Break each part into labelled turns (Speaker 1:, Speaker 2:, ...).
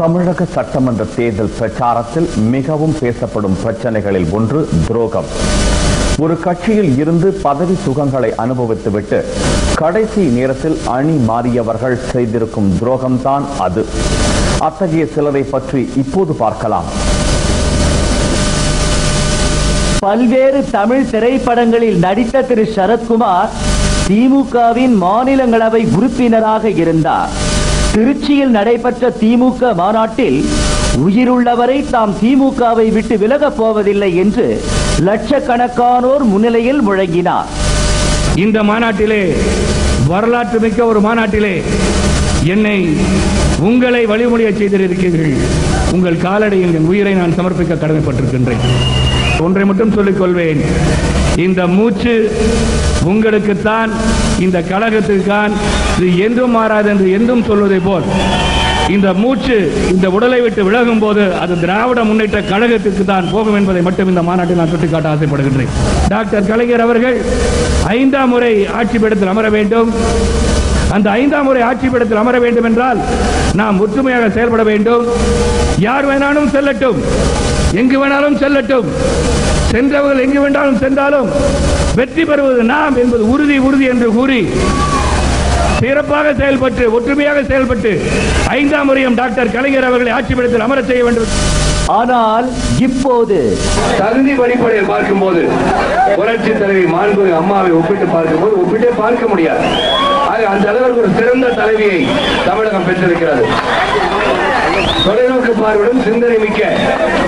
Speaker 1: தமிழக சட்டமன்ற தேர்தல் பிரச்சாரத்தில் மிகவும் பேசப்படும் பிரச்சனைகளில் ஒன்று துரோகம். ஒரு கட்சியில் இருந்து பதவி சுகங்களை அனுபவித்துவிட்டு கடைசி நேரத்தில் அணி மாறியவர்கள் செய்திருக்கும் துரோகம்தான் அது. அத்தகைய சிலரை பற்றி இப்போது பார்க்கலாம்.
Speaker 2: பல்வேறு தமிழ் திரைப்படங்களில் நடித்த திரு. சரத்குமார் திமுகவின் மாநிலங்களவை உறுப்பினராக இருந்தார். திருச்சியில் நடைபெற்ற திமுக மாநாட்டில் உயிருள்ளவரை தாம் திமுகவை விட்டு விலகப் போவதில்லை என்று லட்சக்கணக்கானோர் முன்னிலையில் முழங்கினார்.
Speaker 3: இந்த மாநாட்டிலே வரலாற்று மிக்க ஒரு மாநாட்டிலே என்னை உங்களை வழிமொழிய செய்திருக்கிறீர்கள். உங்கள் காலடியில் என் உயிரை நான் சமர்ப்பிக்க கடமைப்பட்டிருக்கின்றேன். ஒன்றை மட்டும் சொல்லிக் கொள்வேன். இந்த மூச்சு உங்களுக்குத்தான் இந்த கழகத்திற்கான் இது என்றும் மாறாது என்று என்றும் சொல்வதை போல் இந்த மூச்சு இந்த உடலை விட்டு விலகும் போது அது திராவிட முன்னேற்ற கழகத்திற்கு தான் போகும் என்பதை மட்டும் இந்த மாநாட்டில் நான் சுட்டிக்காட்ட ஆசைப்படுகின்றேன். டாக்டர் கலைஞர் அவர்கள் ஐந்தாம் முறை ஆட்சி பீடத்தில் அமர வேண்டும். அந்த ஐந்தாம் முறை ஆட்சி பீடத்தில் அமர வேண்டும் என்றால் நாம் ஒற்றுமையாக செயல்பட வேண்டும். யார் வேணாலும் செல்லட்டும். எங்கு வேணாலும் செல்லட்டும். சென்றவர்கள் எங்கு வேண்டாலும் சென்றாலும் வெற்றி பெறுவது நாம் என்பது உறுதி உறுதி என்று கூறி சிறப்பாக செயல்பட்டு ஒற்றுமையாக செயல்பட்டு ஐந்தாம் முறையும் டாக்டர் கலைஞர் அவர்களை ஆட்சி பீடத்தில் அமர செய்ய வேண்டும்.
Speaker 2: ஆனால் இப்போது
Speaker 3: தகுதி வழிபடையில் பார்க்கும்போது புரட்சி தலைவி மாண்பு அம்மாவை ஒப்பிட்டு பார்க்கும்போது ஒப்பிட்டே பார்க்க முடியாது. ஆக அந்த அளவுக்கு ஒரு சிறந்த தலைவியை தமிழகம் பெற்றிருக்கிறது. தொலைநோக்கு பார்வையுடன் சிந்தனை மிக்க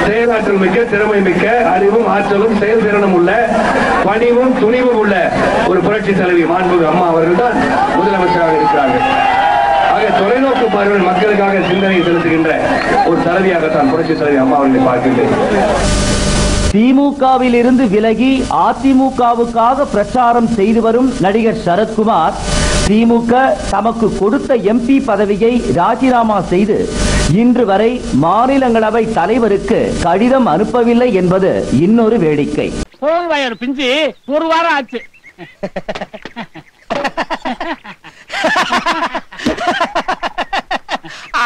Speaker 3: செயலாற்றல் மிக்க திறமை மிக்க அறிவும் ஆற்றலும் செயல்திறனும் உள்ள பணிவும் துணிவும் உள்ள ஒரு புரட்சி தலைவி மாண்புமிகு அம்மா அவர்கள் தான் முதலமைச்சராக இருக்கிறார்கள். ஆக தொலைநோக்கு பார்வையில் மக்களுக்காக சிந்தனை செலுத்துகின்ற ஒரு தலைவியாகத்தான் புரட்சி தலைவி அம்மா அவர்களை பார்க்கின்றேன்.
Speaker 2: திமுகவில் இருந்து விலகி அதிமுகவுக்காக பிரச்சாரம் செய்து வரும் நடிகர் சரத்குமார் திமுக தமக்கு கொடுத்த எம்பி பதவியை ராஜினாமா செய்து இன்று வரை மாநிலங்களவை தலைவருக்கு கடிதம் அனுப்பவில்லை என்பது இன்னொரு வேடிக்கை.
Speaker 4: பிஞ்சு ஒரு வாரம் ஆச்சு.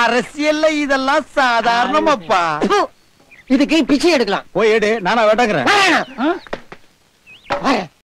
Speaker 5: அரசியல்ல இதெல்லாம் சாதாரணமாப்பா.
Speaker 6: இதுக்கு பிச்சை எடுக்கலாம்.
Speaker 5: போய் எடு நானா வேட்டங்கிறேன்
Speaker 6: வேணாம்.